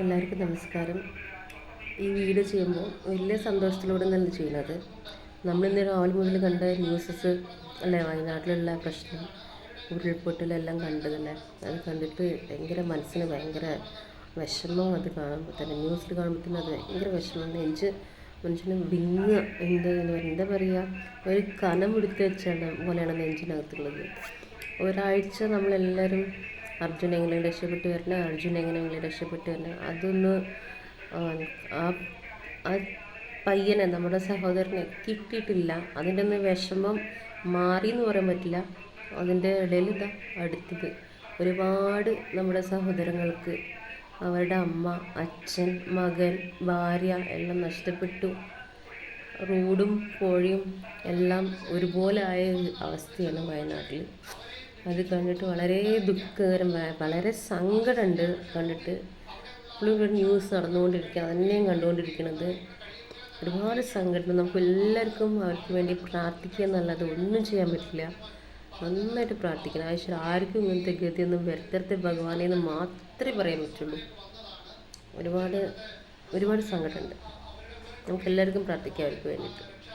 എല്ലാവർക്കും നമസ്കാരം. ഈ വീഡിയോ ചെയ്യുമ്പോൾ വലിയ സന്തോഷത്തിലൂടെ തന്നെ ചെയ്യുന്നത്? നമ്മളിന്ന് രാവിലെ മുതൽ കണ്ട ന്യൂസസ് അല്ലേ? വയനാട്ടിലുള്ള പ്രശ്നം ഉരുൾപൊട്ടലെല്ലാം കണ്ടതല്ലേ അത് കണ്ടിട്ട് ഭയങ്കര മനസ്സിന് ഭയങ്കര വിഷമം അത് കാണുമ്പോൾ തന്നെ. ന്യൂസിൽ കാണുമ്പോൾ തന്നെ അത് ഭയങ്കര വിഷമം. നെഞ്ച് മനുഷ്യന് വിങ്ങ് എന്താ എന്താ പറയുക? ഒരു കനം എടുത്ത് വെച്ചാണ് പോലെയാണ് നെഞ്ചിനകത്തുള്ളത്. ഒരാഴ്ച നമ്മളെല്ലാവരും അർജുൻ എങ്ങനെ രക്ഷപ്പെട്ട് വരണം അർജുൻ എങ്ങനെ രക്ഷപ്പെട്ട് വരണം അതൊന്ന് ആ ആ പയ്യനെ നമ്മുടെ സഹോദരനെ കിട്ടിയിട്ടില്ല. അതിന്റെ ഒന്ന് വിഷമം മാറി എന്ന് പറയാൻ പറ്റില്ല. അതിന്റെ ഇടയിൽ ഇതാ അടുത്തത്. ഒരുപാട് നമ്മുടെ സഹോദരങ്ങൾക്ക് അവരുടെ അമ്മ അച്ഛൻ മകൻ ഭാര്യ എല്ലാം നഷ്ടപ്പെട്ടു. റോഡും കോഴിയും എല്ലാം ഒരുപോലെ ആയ അവസ്ഥയാണ് വയനാട്ടിൽ. അത് കണ്ടിട്ട് വളരെ ദുഃഖകരം വളരെ സങ്കടമുണ്ട് കണ്ടിട്ട്. ഇപ്പോഴും ഇവിടെ ന്യൂസ് നടന്നുകൊണ്ടിരിക്കുക അതന്നെയും കണ്ടുകൊണ്ടിരിക്കുന്നത്. ഒരുപാട് സങ്കടം. നമുക്ക് എല്ലാവർക്കും അവർക്ക് വേണ്ടി പ്രാർത്ഥിക്കുക എന്നല്ലാതെ ഒന്നും ചെയ്യാൻ പറ്റില്ല. നന്നായിട്ട് പ്രാർത്ഥിക്കണം. ആവശ്യം ആർക്കും ഇങ്ങനത്തെ ഗതിയൊന്നും വരുത്തരത്തെ ഭഗവാനെ എന്ന് മാത്രമേ പറയാൻ പറ്റുള്ളൂ. ഒരുപാട് ഒരുപാട് സങ്കടമുണ്ട്. നമുക്ക് എല്ലാവർക്കും പ്രാർത്ഥിക്കാം അവർക്ക് വേണ്ടിയിട്ട്.